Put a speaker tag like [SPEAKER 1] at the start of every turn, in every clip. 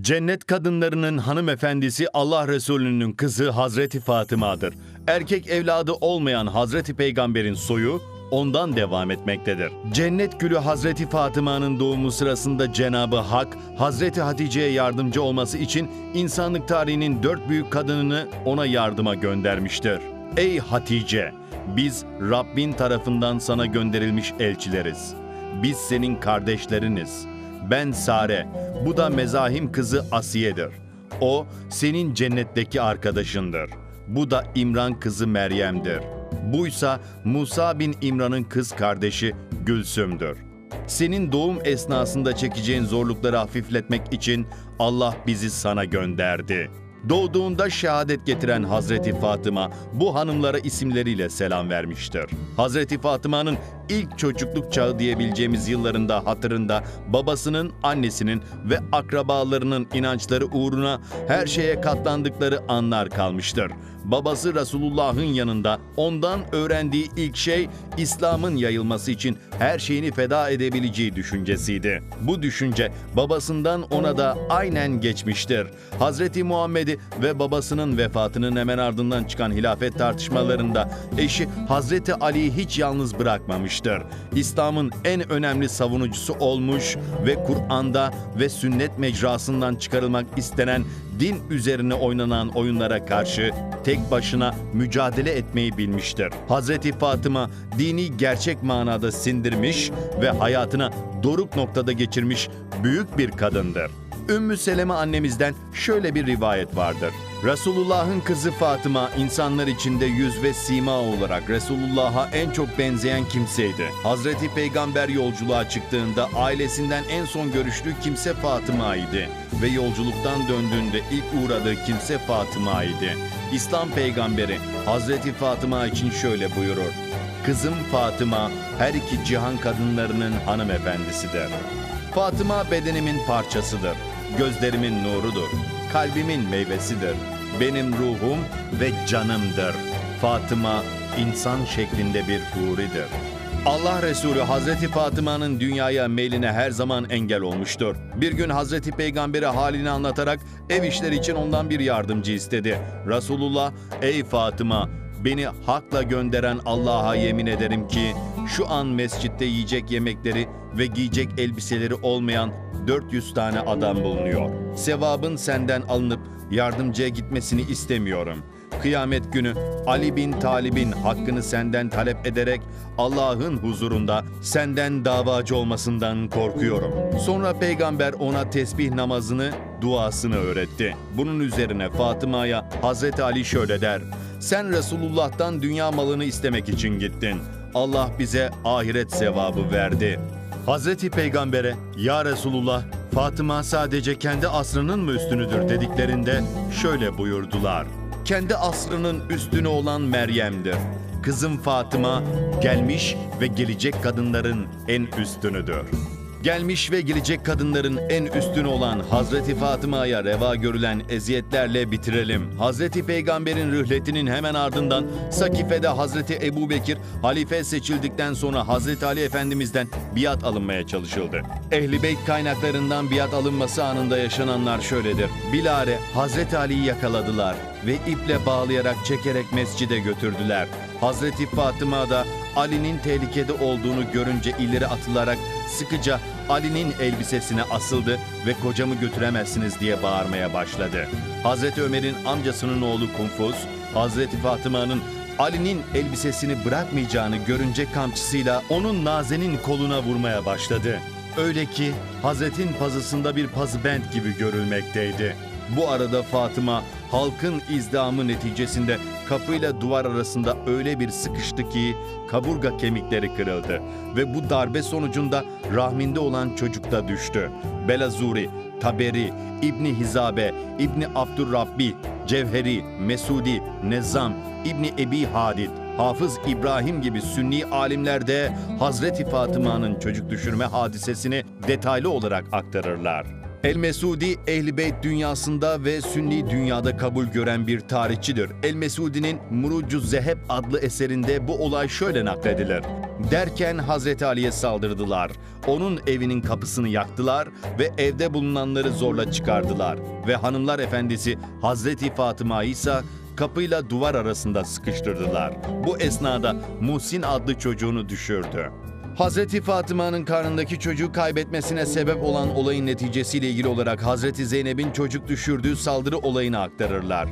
[SPEAKER 1] Cennet kadınlarının hanımefendisi Allah Resulü'nün kızı Hazreti Fatıma'dır. Erkek evladı olmayan Hazreti Peygamber'in soyu ondan devam etmektedir. Cennet gülü Hazreti Fatıma'nın doğumu sırasında Cenabı Hak, Hazreti Hatice'ye yardımcı olması için insanlık tarihinin dört büyük kadınını ona yardıma göndermiştir. Ey Hatice! Biz Rabbin tarafından sana gönderilmiş elçileriz. Biz senin kardeşleriniz. Ben Sare, bu da Mezahim kızı Asiye'dir. O senin cennetteki arkadaşındır. Bu da İmran kızı Meryem'dir. Buysa Musa bin İmran'ın kız kardeşi Gülsüm'dür. Senin doğum esnasında çekeceğin zorlukları hafifletmek için Allah bizi sana gönderdi. Doğduğunda şehadet getiren Hazreti Fatıma bu hanımlara isimleriyle selam vermiştir. Hazreti Fatıma'nın ilk çocukluk çağı diyebileceğimiz yıllarında hatırında babasının, annesinin ve akrabalarının inançları uğruna her şeye katlandıkları anlar kalmıştır. Babası Resulullah'ın yanında ondan öğrendiği ilk şey İslam'ın yayılması için her şeyini feda edebileceği düşüncesiydi. Bu düşünce babasından ona da aynen geçmiştir. Hazreti Muhammed'i ve babasının vefatının hemen ardından çıkan hilafet tartışmalarında eşi Hazreti Ali'yi hiç yalnız bırakmamıştır. İslam'ın en önemli savunucusu olmuş ve Kur'an'da ve sünnet mecrasından çıkarılmak istenen din üzerine oynanan oyunlara karşı tek başına mücadele etmeyi bilmiştir. Hazreti Fatıma dini gerçek manada sindirmiş ve hayatına doruk noktada geçirmiş büyük bir kadındır. Ümmü Seleme annemizden şöyle bir rivayet vardır. Resulullah'ın kızı Fatıma insanlar içinde yüz ve sima olarak Resulullah'a en çok benzeyen kimseydi. Hazreti Peygamber yolculuğa çıktığında ailesinden en son görüştüğü kimse Fatıma idi ve yolculuktan döndüğünde ilk uğradığı kimse Fatıma idi. İslam peygamberi Hazreti Fatıma için şöyle buyurur. Kızım Fatıma her iki cihan kadınlarının hanımefendisidir. Fatıma bedenimin parçasıdır. Gözlerimin nurudur. Kalbimin meyvesidir. Benim ruhum ve canımdır. Fatıma insan şeklinde bir huridir. Allah Resulü Hazreti Fatıma'nın dünyaya meyline her zaman engel olmuştur. Bir gün Hazreti Peygamber'e halini anlatarak ev işleri için ondan bir yardımcı istedi. Resulullah, ey Fatıma Beni hakla gönderen Allah'a yemin ederim ki şu an mescitte yiyecek yemekleri ve giyecek elbiseleri olmayan 400 tane adam bulunuyor. Sevabın senden alınıp yardımcıya gitmesini istemiyorum. Kıyamet günü Ali bin Talib'in hakkını senden talep ederek Allah'ın huzurunda senden davacı olmasından korkuyorum. Sonra peygamber ona tesbih namazını, duasını öğretti. Bunun üzerine Fatıma'ya Hazreti Ali şöyle der. Sen Resulullah'tan dünya malını istemek için gittin. Allah bize ahiret sevabı verdi. Hazreti Peygamber'e ya Resulullah Fatıma sadece kendi asrının mı üstünüdür dediklerinde şöyle buyurdular. Kendi asrının üstünü olan Meryem'dir. Kızım Fatıma gelmiş ve gelecek kadınların en üstünüdür. Gelmiş ve gelecek kadınların en üstünü olan Hazreti Fatıma'ya reva görülen eziyetlerle bitirelim. Hazreti Peygamber'in rühletinin hemen ardından Sakife'de Hazreti Ebu Bekir halife seçildikten sonra Hazreti Ali Efendimiz'den biat alınmaya çalışıldı. Ehli Beyt kaynaklarından biat alınması anında yaşananlar şöyledir. Bilare Hazreti Ali'yi yakaladılar ve iple bağlayarak çekerek mescide götürdüler. Hazreti Fatıma da Ali'nin tehlikede olduğunu görünce ileri atılarak sıkıca Ali'nin elbisesine asıldı ve kocamı götüremezsiniz diye bağırmaya başladı. Hazreti Ömer'in amcasının oğlu Kunfuz, Hazreti Fatıma'nın Ali'nin elbisesini bırakmayacağını görünce kamçısıyla onun Nazen'in koluna vurmaya başladı. Öyle ki Hazretin pazısında bir pazıbent gibi görülmekteydi. Bu arada Fatıma halkın izdamı neticesinde kapıyla duvar arasında öyle bir sıkıştı ki kaburga kemikleri kırıldı ve bu darbe sonucunda rahminde olan çocuk da düştü. Belazuri, Taberi, İbni Hizabe, İbni Abdurrabbi, Cevheri, Mesudi, Nezzam, İbni Ebi Hadid, Hafız İbrahim gibi sünni alimler de Hazreti Fatıma'nın çocuk düşürme hadisesini detaylı olarak aktarırlar. El-Mesudi Ehl-i Beyt dünyasında ve Sünni dünyada kabul gören bir tarihçidir. El-Mesudi'nin Murucu Zeheb adlı eserinde bu olay şöyle nakledilir. Derken Hazreti Ali'ye saldırdılar. Onun evinin kapısını yaktılar ve evde bulunanları zorla çıkardılar. Ve hanımlar efendisi Hazreti Fatıma ise kapıyla duvar arasında sıkıştırdılar. Bu esnada Muhsin adlı çocuğunu düşürdü. Hazreti Fatıma'nın karnındaki çocuğu kaybetmesine sebep olan olayın neticesiyle ilgili olarak Hazreti Zeynep'in çocuk düşürdüğü saldırı olayını aktarırlar.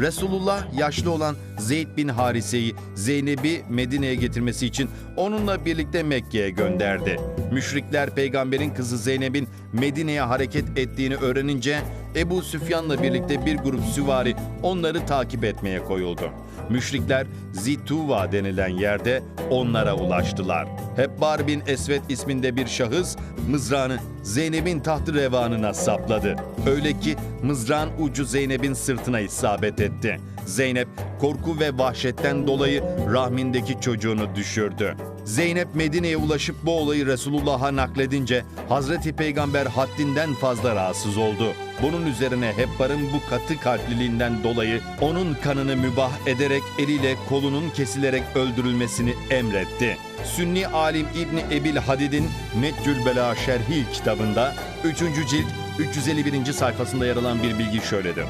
[SPEAKER 1] Resulullah yaşlı olan Zeyd bin Harise'yi Zeynep'i Medine'ye getirmesi için onunla birlikte Mekke'ye gönderdi. Müşrikler peygamberin kızı Zeynep'in Medine'ye hareket ettiğini öğrenince Ebu Süfyan'la birlikte bir grup süvari onları takip etmeye koyuldu. Müşrikler Zituva denilen yerde onlara ulaştılar. Hebbar bin Esvet isminde bir şahıs mızrağını Zeynep'in tahtı revanına sapladı. Öyle ki mızrağın ucu Zeynep'in sırtına isabet etti. Zeynep korku ve vahşetten dolayı rahmindeki çocuğunu düşürdü. Zeynep Medine'ye ulaşıp bu olayı Resulullah'a nakledince Hazreti Peygamber haddinden fazla rahatsız oldu. Bunun üzerine Hebbar'ın bu katı kalpliliğinden dolayı onun kanını mübah ederek eliyle kolunun kesilerek öldürülmesini emretti. Sünni alim İbni Ebil Hadid'in Netcül Bela Şerhi kitabında 3. cilt 351. sayfasında yer alan bir bilgi şöyledir.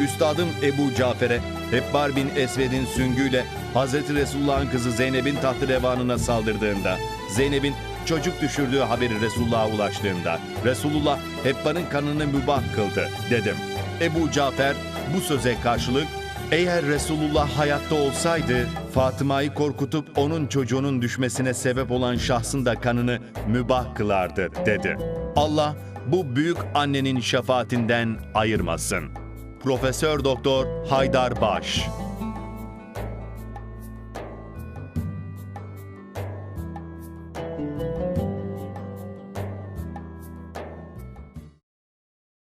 [SPEAKER 1] Üstadım Ebu Cafer'e Hebbar bin Esved'in süngüyle Hazreti Resulullah'ın kızı Zeynep'in tahtı revanına saldırdığında, Zeynep'in çocuk düşürdüğü haberi Resulullah'a ulaştığında, Resulullah Hebbar'ın kanını mübah kıldı dedim. Ebu Cafer bu söze karşılık eğer Resulullah hayatta olsaydı Fatıma'yı korkutup onun çocuğunun düşmesine sebep olan şahsın da kanını mübah kılardı dedi. Allah bu büyük annenin şefaatinden ayırmasın. Profesör Doktor Haydar Baş